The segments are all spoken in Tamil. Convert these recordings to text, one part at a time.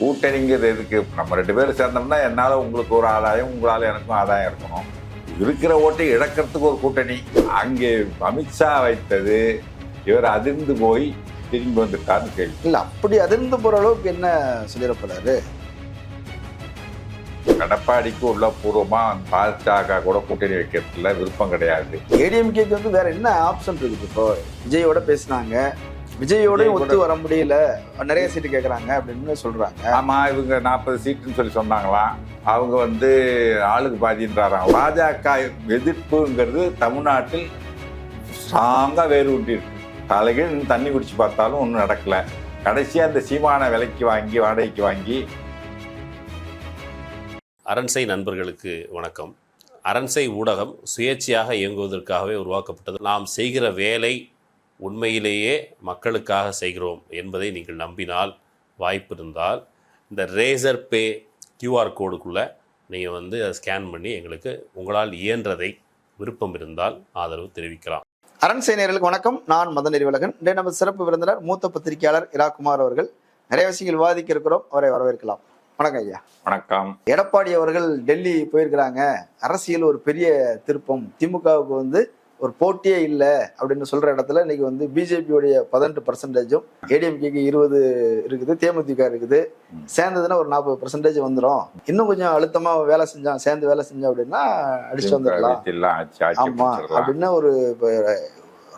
கூட்டணிங்கிறது எதுக்கு? நம்ம ரெண்டு பேரும் சேர்ந்தோம்னா என்னால் உங்களுக்கு ஒரு ஆதாயம் உங்களால் எனக்கும் ஆதாயம் இருக்கணும். இருக்கிற ஓட்டை இழக்கிறதுக்கு ஒரு கூட்டணி. அங்கே அமித்ஷா வைத்தது இவர் அதிர்ந்து போய் திரும்பி வந்துட்டார்னு கேள்வி. இல்ல அப்படி அதிர்ந்து போற அளவுக்கு என்ன சொல்லிட போறாரு? எடப்பாடிக்கு உள்ள பூர்வமா பாஜக கூட கூட்டணி வைக்கிறதுல விருப்பம் கிடையாது. ஏடிஎம்கேக்கு வந்து வேற என்ன ஆப்ஷன் இருக்குது இப்போ? விஜயோட பேசினாங்க. விஜயோட விஜய் கூட- ஒத்து வர முடியல. நிறைய சீட்டு கேக்குறாங்க அப்படின்னு சொல்றாங்க. ஆமா இவங்க நாற்பது சீட்டுன்னு சொல்லி சொன்னாங்களாம். அவங்க வந்து ஆளுக்கு பாதின்றாராம். பாஜக எதிர்ப்புங்கிறது தமிழ்நாட்டில் ஸ்ட்ராங்கா வேறு ஊட்டி இருக்கு தலைகீழ் தண்ணி குடிச்சு பார்த்தாலும் ஒன்றும் நடக்கல. கடைசியா அந்த சீமான விலைக்கு வாங்கி வாடகைக்கு வாங்கி. அரண்சை நண்பர்களுக்கு வணக்கம். அரண்சை ஊடகம் சுயேட்சையாக இயங்குவதற்காகவே உருவாக்கப்பட்டது. நாம் செய்கிற வேலை உண்மையிலேயே மக்களுக்காக செய்கிறோம் என்பதை நீங்கள் நம்பினால் வாய்ப்பு இருந்தால் இந்த ரேசர் பே கியூஆர் கோடுக்குள்ளே நீங்கள் வந்து அதை ஸ்கேன் பண்ணி எங்களுக்கு உங்களால் இயன்றதை விருப்பம் இருந்தால் ஆதரவு தெரிவிக்கலாம். அரண் நேயர்களுக்கு வணக்கம். நான் மதன் நெறிவலகன் இன்றைய நம்ம சிறப்பு விருந்தினர் மூத்த பத்திரிகையாளர் இராக்குமார் அவர்கள். நிறைய விஷயங்கள் விவாதிக்க இருக்கிறோம். அவரை வரவேற்கலாம். வணக்கம் ஐயா. வணக்கம். எடப்பாடி அவர்கள் டெல்லி போயிருக்கிறாங்க. அரசியல் ஒரு பெரிய திருப்பம். திமுகவுக்கு வந்து ஒரு போட்டியே இல்லை அப்படின்னு சொல்ற இடத்துல இன்னைக்கு வந்து பிஜேபியோடைய பதினெட்டு பர்சன்டேஜும் ஏடிஎம்கேக்கு இருபது இருக்குது தேமுதிக இருக்குது. சேர்ந்ததுன்னா ஒரு நாற்பது பர்சன்டேஜ் வந்துடும் இன்னும் கொஞ்சம் அழுத்தமா வேலை செஞ்சான் சேர்ந்து வேலை செஞ்சோம் அப்படின்னா அடிச்சு வந்துடலாம் ஆமா. அப்படின்னு ஒரு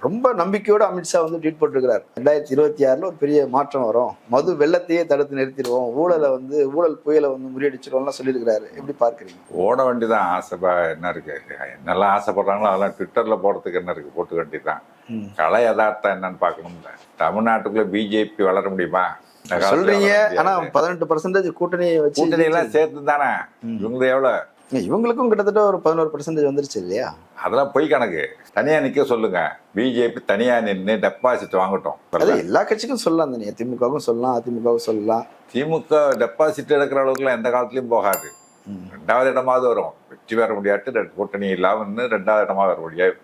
ரொம்ப நம்பிக்கையோட அமித்ஷா வந்து ட்வீட் போட்டிருக்கிறார். ரெண்டாயிரத்தி இருபத்தி ஆறுல ஒரு பெரிய மாற்றம் வரும். மது வெள்ளத்தையே தடுத்து நிறுத்திடுவோம். ஊழலை வந்து ஊழல் புயலை வந்து முறியடிச்சிருவோம்லாம் சொல்லியிருக்கிறாரு. எப்படி பார்க்கறீங்க? ஓட வேண்டியதான் ஆசை. என்ன இருக்கு? என்னெல்லாம் ஆசைப்படுறாங்களோ அதெல்லாம் ட்விட்டர்ல போடுறதுக்கு என்ன இருக்கு? போட்டு வேண்டியதுதான் ம். கலை யதார்த்தம் என்னன்னு பார்க்கணும்ல. தமிழ்நாட்டுக்குள்ள பிஜேபி வளர முடியுமா? சொல்றீங்க. ஆனா பதினெட்டு பர்சன்டேஜ் கூட்டணி வச்சு கூட்டணி எல்லாம் சேர்த்து தானே ம். இவங்க எவ்வளவு? இவங்களுக்கும் கிட்டத்தட்ட ஒரு பதினோரு பர்சன்டேஜ் வந்துருச்சு இல்லையா? அதெல்லாம் பொய் கணக்கு. தனியா நிக்க சொல்லுங்க. பிஜேபி தனியா நின்று டெபாசிட் வாங்கட்டும். அது எல்லா கட்சிக்கும் சொல்லலாம் தானே. திமுகவுக்கும் சொல்லலாம் அதிமுகவும் சொல்லலாம். திமுக டெபாசிட் எடுக்கிற அளவுக்குலாம் எந்த காலத்துலயும் போகாது. ரெண்டாவது இடமாவது வரும். வெற்றி பெற முடியாட்டு ரெண்டு கூட்டணி இல்லாம நின்னு ரெண்டாவது இடமா வர முடியாது.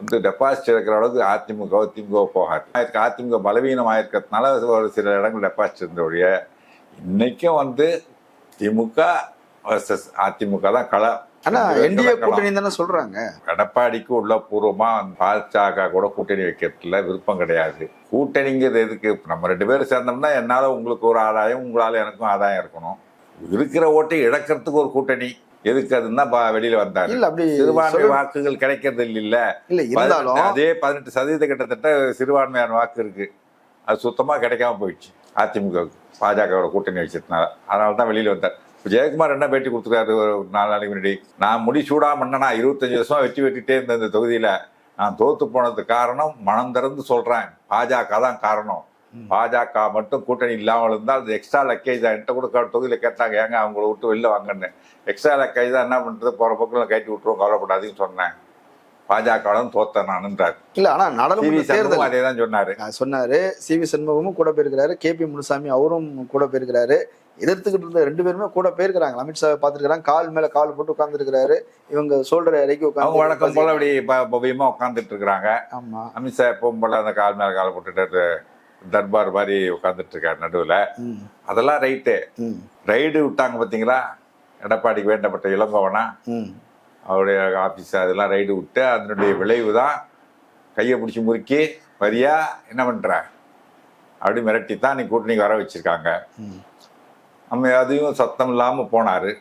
வந்து டெபாசிட் எடுக்கிற அளவுக்கு அதிமுக திமுக போகாது. அதிமுக பலவீனமாக இருக்கிறதுனால ஒரு சில இடங்கள் டெபாசிட் இருந்த ஒழிய இன்னைக்கும் வந்து திமுக வர்சஸ் அதிமுக தான் களம். ஆனா என்டிஏ. கூட்டணி தானே சொல்றாங்க. எடப்பாடிக்கு உள்ள பூர்வமா பாஜக கூட கூட்டணி வைக்கிறதுல விருப்பம் கிடையாது. கூட்டணிங்கிறது எதுக்கு? நம்ம ரெண்டு பேரும் சேர்ந்தோம்னா என்னால உங்களுக்கு ஒரு ஆதாயம் உங்களால எனக்கும் ஆதாயம் இருக்கணும். இருக்கிற ஓட்டை இழக்கிறதுக்கு ஒரு கூட்டணி. எதுக்கு அதுன்னா வெளியில வந்தாரு. இல்ல அப்படி சிறுபான்மை வாக்குகள் கிடைக்கிறது இல்ல இல்ல இருந்தாலும் அதே பதினெட்டு சதவீத கிட்டத்தட்ட சிறுபான்மையான வாக்கு இருக்கு. அது சுத்தமா கிடைக்காம போயிடுச்சு. அதிமுக பாஜகவோட கூட்டணி வச்சதுனால அதனால தான் வெளியில வந்தார். இப்ப ஜெயக்குமார் என்ன பேட்டி கொடுத்துருக்காரு? ஒரு நாலு நாளைக்கு முன்னாடி நான் முடி சூடா மன்னனா இருபத்தஞ்சு வருஷம் வெற்றி வெட்டிட்டே இருந்த இந்த தொகுதியில. நான் தோத்து போனதுக்கு காரணம் மனம் திறந்து சொல்றேன். பாஜக தான் காரணம். பாஜக மட்டும் கூட்டணி இல்லாமல் இருந்தால் அது எக்ஸ்ட்ரா லக்கேஜ் என்கிட்ட கூட தொகுதியில கேட்டாங்க ஏங்க அவங்கள விட்டு வெளில வாங்கன்னு. எக்ஸ்ட்ரா லக்கேஜ் தான் என்ன பண்றது? போற பக்கம் கட்டி விட்டுருவோம் கவலைப்படாதீங்கன்னு சொன்னேன். பாஜக தோத்தேன் நானுன்றார். இல்ல ஆனா நாடாளுமன்ற தேர்தல் அதே தான் சொன்னாரு சொன்னாரு. சி வி சண்முகமும் கூட போயிருக்கிறாரு. கே பி முனுசாமி அவரும் கூட போயிருக்கிறாரு. எதிர்த்துக்கிட்டு இருந்த ரெண்டு பேருமே கூட போயிருக்கிறாங்க. அமித்ஷா பாத்துருக்காங்க கால் மேல கால் போட்டு உட்கார்ந்துருக்கிறாரு. இவங்க சோல்டர் இறக்கி அவங்க வழக்கம் போல உட்காந்து அப்படி பவ்யமா உட்காந்துட்டு இருக்கிறாங்க ஆமா. அமித்ஷா எப்பவும் போல அந்த கால் மேல கால் போட்டுட்டு தர்பார் மாதிரி உட்காந்துட்டு இருக்காரு நடுவுல. அதெல்லாம் ரைட்டு. ரைடு விட்டாங்க பாத்தீங்களா எடப்பாடிக்கு வேண்டப்பட்ட இளங்கோவனா. அவருடைய ஆபீஸ் அதெல்லாம் ரைடு விட்டு அதனுடைய விளைவு தான் கையை பிடிச்சி முறுக்கி வரியா என்ன பண்ற? அப்படி மிரட்டி தான் நீ கூட்டணிக்கு வர வச்சிருக்காங்க. நம்ம அதையும் சத்தம் இல்லாம போனாரு.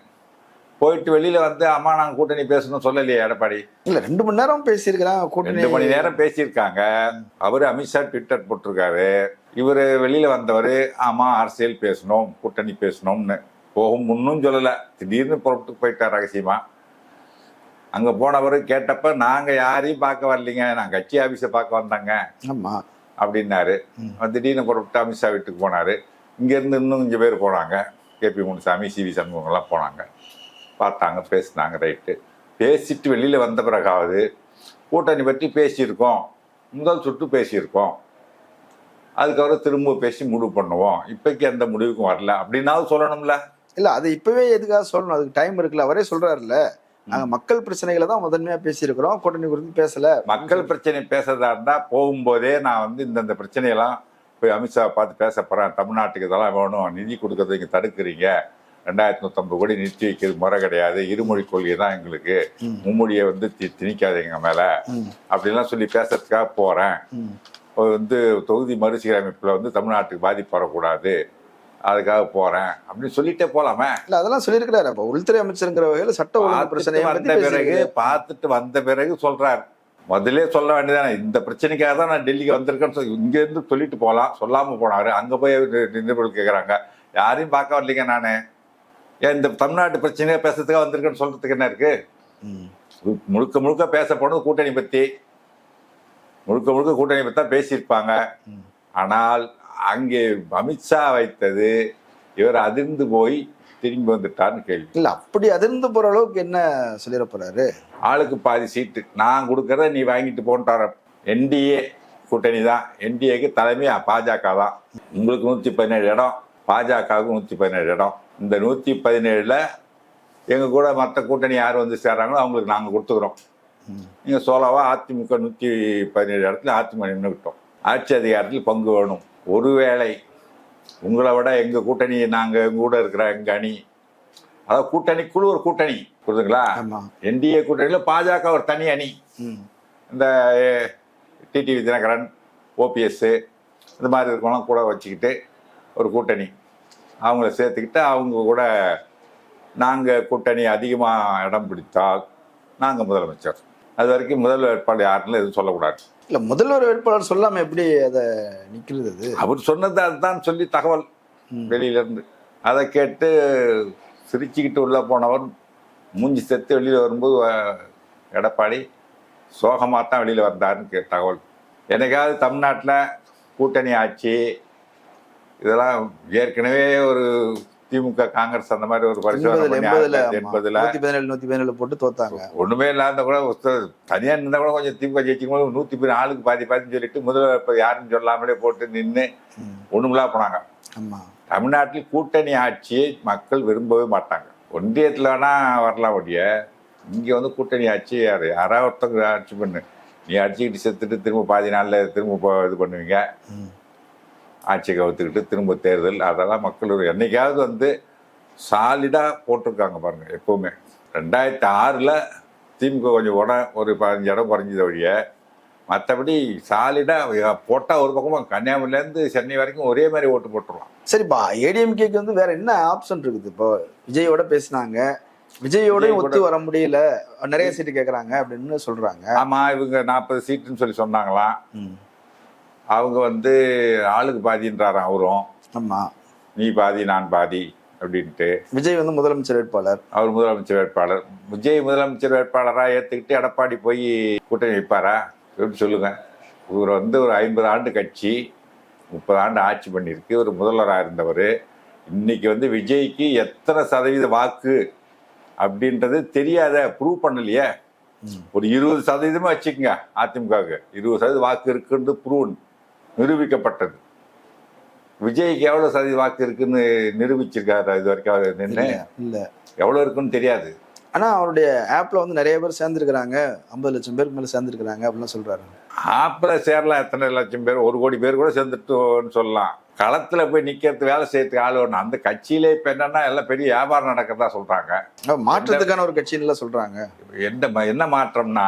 போயிட்டு வெளியில வந்து அம்மா நாங்க கூட்டணி பேசணும் சொல்லலையே எடப்பாடி. இல்ல ரெண்டு மணி நேரம் பேசியிருக்கிறாங்க கூட்டணி. ரெண்டு மணி நேரம் பேசியிருக்காங்க. அவரு அமித்ஷா ட்விட்டர் போட்டிருக்காரு. இவரு வெளியில வந்தவர் ஆமா அரசியல் பேசணும் கூட்டணி பேசணும்னு. போகும் முன்னும் சொல்லல. திடீர்னு புறப்பட்டு போயிட்டார் ரகசியமா. அங்க போனவர் கேட்டப்ப நாங்க யாரையும் பார்க்க வரலைங்க. நான் கட்சி ஆபீஸை பார்க்க வந்தாங்க. ஆமா. அப்படின்னாரு. திடீர்னு புறப்பட்டு அமித்ஷா வீட்டுக்கு போனாரு. இங்க இருந்து இன்னும் கொஞ்சம் பேர் போனாங்க. கேபி முனுசாமி சிவி சண்முகம்லாம் போனாங்க. பார்த்தாங்க பேசினாங்க ரைட்டு. பேசிட்டு வெளியில வந்த பிறகாவது கூட்டணி பற்றி பேசியிருக்கோம். முதல் சுற்று பேசியிருக்கோம். அதுக்கப்புறம் திரும்ப பேசி முடிவு பண்ணுவோம். இப்போக்கி எந்த முடிவுக்கும் வரல. அப்படின்னாவது சொல்லணும்ல. இல்ல அது இப்பவே எதுக்காக சொல்லணும்? அதுக்கு டைம் இருக்குல்ல. அவரே சொல்றாருல்ல. நாங்க மக்கள் பிரச்சனைகளை தான் முதன்மையா பேசியிருக்கிறோம். கூட்டணி குறித்து பேசல. மக்கள் பிரச்சனை பேசுறதா இருந்தா போகும்போதே நான் வந்து இந்தந்த பிரச்சனையெல்லாம் போய் அமித்ஷா பார்த்து பேச போகிறேன் தமிழ்நாட்டுக்கு இதெல்லாம் வேணும். நிதி கொடுக்கறதை இங்கே தடுக்கிறீங்க. ரெண்டாயிரத்தி நூற்றம்பது கோடி நிறுத்தி வைக்கிறது முறை கிடையாது. இருமொழி கொள்கை தான் எங்களுக்கு. மும்மொழியை வந்து தி திணிக்காதீங்க மேலே. ம், அப்படிலாம் சொல்லி பேசுறதுக்காக போகிறேன் வந்து தொகுதி மறுசீரமைப்பில் வந்து தமிழ்நாட்டுக்கு பாதிப்பு வரக்கூடாது. அதுக்காக போகிறேன் அப்படின்னு சொல்லிட்டே போகலாமே இல்ல அதெல்லாம் சொல்லியிருக்கிறாரு. அப்ப உள்துறை அமைச்சருங்கிற வகையில சட்ட ஒழுங்கு பிரச்சனையை வந்த பிறகு. பார்த்துட்டு வந்த பிறகு சொல்றாரு. முதல்ல சொல்ல வேண்டியதானே இந்த பிரச்சனைக்காக தான் நான் டெல்லிக்கு வந்திருக்கேன்னு சொல்லி இங்க இருந்து சொல்லிட்டு போகலாம் சொல்லாம போனாரு. அங்க போய் நிருபர்கள் கேக்குறாங்க. யாரையும் பார்க்க வரலைங்க நானு. ஏன் இந்த தமிழ்நாட்டு பிரச்சனையை பேசுறதுக்காக வந்திருக்கேன்னு சொல்றதுக்கு என்ன இருக்கு? ம், முழுக்க முழுக்க பேச போனது கூட்டணி பத்தி. முழுக்க முழுக்க கூட்டணி பத்தி தான் பேசியிருப்பாங்க. ஆனால் அங்கே அமித்ஷா வைத்தது இவர் அதிர்ந்து போய் திரும்பி வந்துட்டார்னு கேள்வி. இல்ல அப்படி அதிர்ந்து போற அளவுக்கு என்ன சொல்லிட போறாரு? ஆளுக்கு பாதி சீட்டு. நான் கொடுக்கறத நீ வாங்கிட்டு போன்ட்டார. என்டிஏ கூட்டணி தான். என்டிஏக்கு தலைமை பாஜக தான். உங்களுக்கு நூற்றி பதினேழு இடம். பாஜகவுக்கு நூற்றி பதினேழு இடம். இந்த நூற்றி பதினேழில் எங்கள் கூட மற்ற கூட்டணி யார் வந்து சேர்றாங்களோ அவங்களுக்கு நாங்கள் கொடுத்துக்குறோம். நீங்கள் சோலாவா அதிமுக நூற்றி பதினேழு இடத்துல அதிமுக நின்றுக்கிட்டோம் ஆட்சி அதிகாரத்தில் பங்கு வேணும். ஒருவேளை உங்களை விட எங்கள் கூட்டணி நாங்கள் எங்கள் கூட இருக்கிற எங்கள் அணி. அதாவது கூட்டணிக்குழு ஒரு கூட்டணி புரியுதுங்களா என்டிஏ கூட்டணியில் பாஜக ஒரு தனி அணி. இந்த டிடிவி தினகரன் ஓபிஎஸ் இந்த மாதிரி இருக்கவங்களாம் கூட வச்சுக்கிட்டு ஒரு கூட்டணி. அவங்கள சேர்த்துக்கிட்டு அவங்க கூட நாங்கள் கூட்டணி அதிகமாக இடம் பிடித்தால் நாங்கள் முதலமைச்சர். அது வரைக்கும் முதல் வேட்பாளர் யாருன்னு எதுவும் சொல்லக்கூடாது. இல்ல முதல்வர் வேட்பாளர் சொல்லாம எப்படி அதை நிக்கிறது அது? அவர் சொன்னது அதுதான் சொல்லி தகவல். வெளியிலேருந்து. அதை கேட்டு சிரிச்சுக்கிட்டு உள்ளே போனவர் மூஞ்சி செத்து வெளியில் வரும்போது எடப்பாடி சோகமாக தான் வெளியில் வந்தாருன்னு கே தகவல். என்னைக்காவது தமிழ்நாட்டில் கூட்டணி ஆட்சி இதெல்லாம் ஏற்கனவே ஒரு திமுக காங்கிரஸ் அந்த மாதிரி ஒரு பரிசோதனை. நூத்தி பதினேழு போட்டு தோத்தாங்க. ஒண்ணுமே இல்லாத கூட தனியா இருந்தா கூட கொஞ்சம் திமுக ஜெயிச்சிக்கும் போது நூத்தி பதினேழு ஆளுக்கு பாதி பாதின்னு சொல்லிட்டு முதல்வர் இப்ப யாருன்னு சொல்லாமலே போட்டு நின்று ஒண்ணுமில்லா போனாங்க. தமிழ்நாட்டில் கூட்டணி ஆட்சியை மக்கள் விரும்பவே மாட்டாங்க. ஒன்றியத்தில் வேணா வரலாம் ஒழிய இங்கே வந்து கூட்டணி ஆட்சி யார்? யாராவது ஒருத்தங்க ஆட்சி பண்ணு. நீ அடிச்சுக்கிட்டு செத்துட்டு திரும்ப பாதி நாளில் திரும்ப இது பண்ணுவீங்க. ஆட்சியை கவுத்துக்கிட்டு திரும்ப தேர்தல் அதெல்லாம் மக்கள் ஒரு என்னைக்காவது வந்து சாலிடாக போட்டிருக்காங்க பாருங்க எப்போவுமே. ரெண்டாயிரத்தி ஆறில் திமுக கொஞ்சம் உட ஒரு பதினஞ்சு இடம் குறைஞ்சது வழிய மற்றபடி சாலிடாக போட்டால் ஒரு பக்கமாக கன்னியாகுமரியிலேருந்து சென்னை வரைக்கும் ஒரே மாதிரி ஓட்டு போட்டுருவான். சரிப்பா ஏடிஎம்கேக்கு வந்து வேற என்ன ஆப்ஷன் இருக்குது? இப்போ விஜயோட பேசினாங்க விஜயோட விஜய் கூட- ஒத்து வர முடியல நிறைய சீட்டு கேக்குறாங்க அப்படின்னு சொல்றாங்க. ஆமாம் இவங்க நாற்பது சீட்டுன்னு சொல்லி சொன்னாங்களாம். ம், அவங்க வந்து ஆளுக்கு பாதின்றாராம் அவரும். ஆமா. நீ பாதி நான் பாதி அப்படின்ட்டு. விஜய் வந்து முதலமைச்சர் வேட்பாளர். அவர் முதலமைச்சர் வேட்பாளர். விஜய் முதலமைச்சர் வேட்பாளராக ஏற்றுக்கிட்டு எடப்பாடி போய் கூட்டணி வைப்பாரா? எப்படி சொல்லுங்க. இவர் வந்து ஒரு ஐம்பது ஆண்டு கட்சி முப்பது ஆண்டு ஆட்சி பண்ணியிருக்கு. ஒரு முதல்வராக இருந்தவர். இன்னைக்கு வந்து விஜய்க்கு எத்தனை சதவீத வாக்கு அப்படின்றது தெரியாத ப்ரூவ் பண்ணலையே. ஒரு இருபது சதவீதமே வச்சுக்கோங்க அதிமுகவுக்கு. இருபது சதவீத வாக்கு இருக்குன்னு ப்ரூவ் நிரூபிக்கப்பட்டது. விஜய்க்கு எவ்வளோ சதவீத வாக்கு இருக்குன்னு நிரூபிச்சிருக்காரு இது வரைக்கும் நின்று? இல்ல எவ்வளோ இருக்குன்னு தெரியாது. ஆனா அவருடைய ஆப்ல வந்து நிறைய பேர் சேர்ந்துருக்கிறாங்க. ஐம்பது லட்சம் பேருக்கு மேல சேர்ந்துருக்கிறாங்க அப்படின்னு சொல்றாரு. ஆப்பில் சேரலாம் எத்தனை லட்சம் பேர்? ஒரு கோடி பேர் கூட சேர்ந்துட்டோன்னு சொல்லலாம். களத்தில் போய் நிற்கிறது வேலை செய்யறதுக்கு ஆள் ஒன்று அந்த கட்சியிலே இப்போ என்னன்னா எல்லாம் பெரிய வியாபாரம் நடக்கிறதா சொல்கிறாங்க மாற்றத்துக்கான ஒரு கட்சின்னு சொல்றாங்க. எந்த என்ன மாற்றம்னா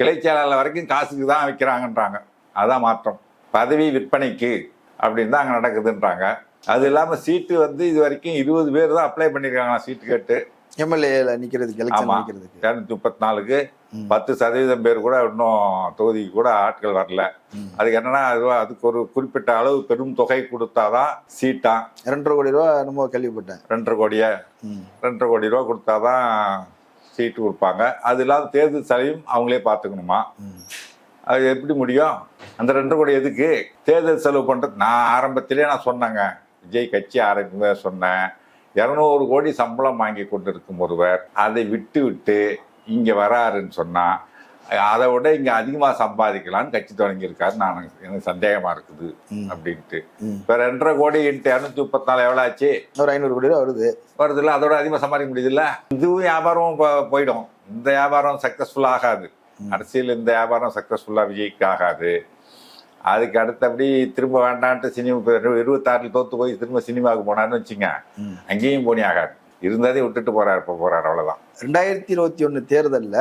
கிளைச்சேலாளர் வரைக்கும் காசுக்கு தான் விற்கிறாங்கன்றாங்க அதான் மாற்றம். பதவி விற்பனைக்கு அப்படின்னு தான் அங்கே நடக்குதுன்றாங்க அது இல்லாமல் சீட்டு வந்து இது வரைக்கும் இருபது பேர் தான் அப்ளை பண்ணியிருக்காங்க சீட்டு கேட்டு எம்எல்ஏல ஆமா. நிக்கிறதுக்கு இரநூத்தி முப்பத்தி நாலுக்கு. பத்து சதவீதம் பேர் கூட இன்னும் தொகுதிக்கு கூட ஆட்கள் வரல. அதுக்கு என்னன்னா அது அதுக்கு ஒரு குறிப்பிட்ட அளவு பெரும் தொகை கொடுத்தாதான் சீட்டா ரெண்டரை கோடி ரூபா என்னமோ கேள்விப்பட்டேன் ரெண்டரை கோடியை. ரெண்டரை கோடி ரூபா கொடுத்தாதான் சீட்டு கொடுப்பாங்க அது இல்லாத தேர்தல் செலவையும் அவங்களே பார்த்துக்கணுமா. அது எப்படி முடியும் அந்த ரெண்டரை கோடி எதுக்கு? தேர்தல் செலவு பண்ணுறது நான் ஆரம்பத்திலே நான் சொன்னேங்க. விஜய் கட்சி ஆரம்பிக்கும் சொன்னேன். இரநூறு கோடி சம்பளம் வாங்கி கொண்டிருக்கும் ஒருவர் அதை விட்டு விட்டு இங்கே வராருன்னு சொன்னால் அதை விட இங்கே அதிகமாக சம்பாதிக்கலாம்னு கட்சி தொடங்கியிருக்காரு நான் எனக்கு சந்தேகமாக இருக்குது. அப்படின்ட்டு. இப்போ ரெண்டரை கோடி இன்ட்டு இரநூத்தி முப்பத்தி நாலு எவ்வளோ ஆச்சு? ஒரு ஐநூறு கோடி ரூபா வருது. வருதுல்ல அதோட அதிகமாக சம்பாதிக்க முடியுதுல்ல? இதுவும் வியாபாரம் போ- போயிடும். இந்த வியாபாரம் சக்ஸஸ்ஃபுல் ஆகாது. அரசியல் இந்த வியாபாரம் சக்ஸஸ்ஃபுல்லாக விஜய்க்கு ஆகாது. அதுக்கு அடுத்தபடி திரும்ப வேண்டான்ட்டு சினிமா இருபத்தாறில் தோத்து போய் திரும்ப சினிமாவுக்கு போனான்னு வச்சுங்க. அங்கேயும் போனி ஆகாது. இருந்ததே விட்டுட்டு போறாரு இப்போ போறாரு அவ்வளவுதான். ரெண்டாயிரத்தி இருபத்தி ஒன்று தேர்தலில்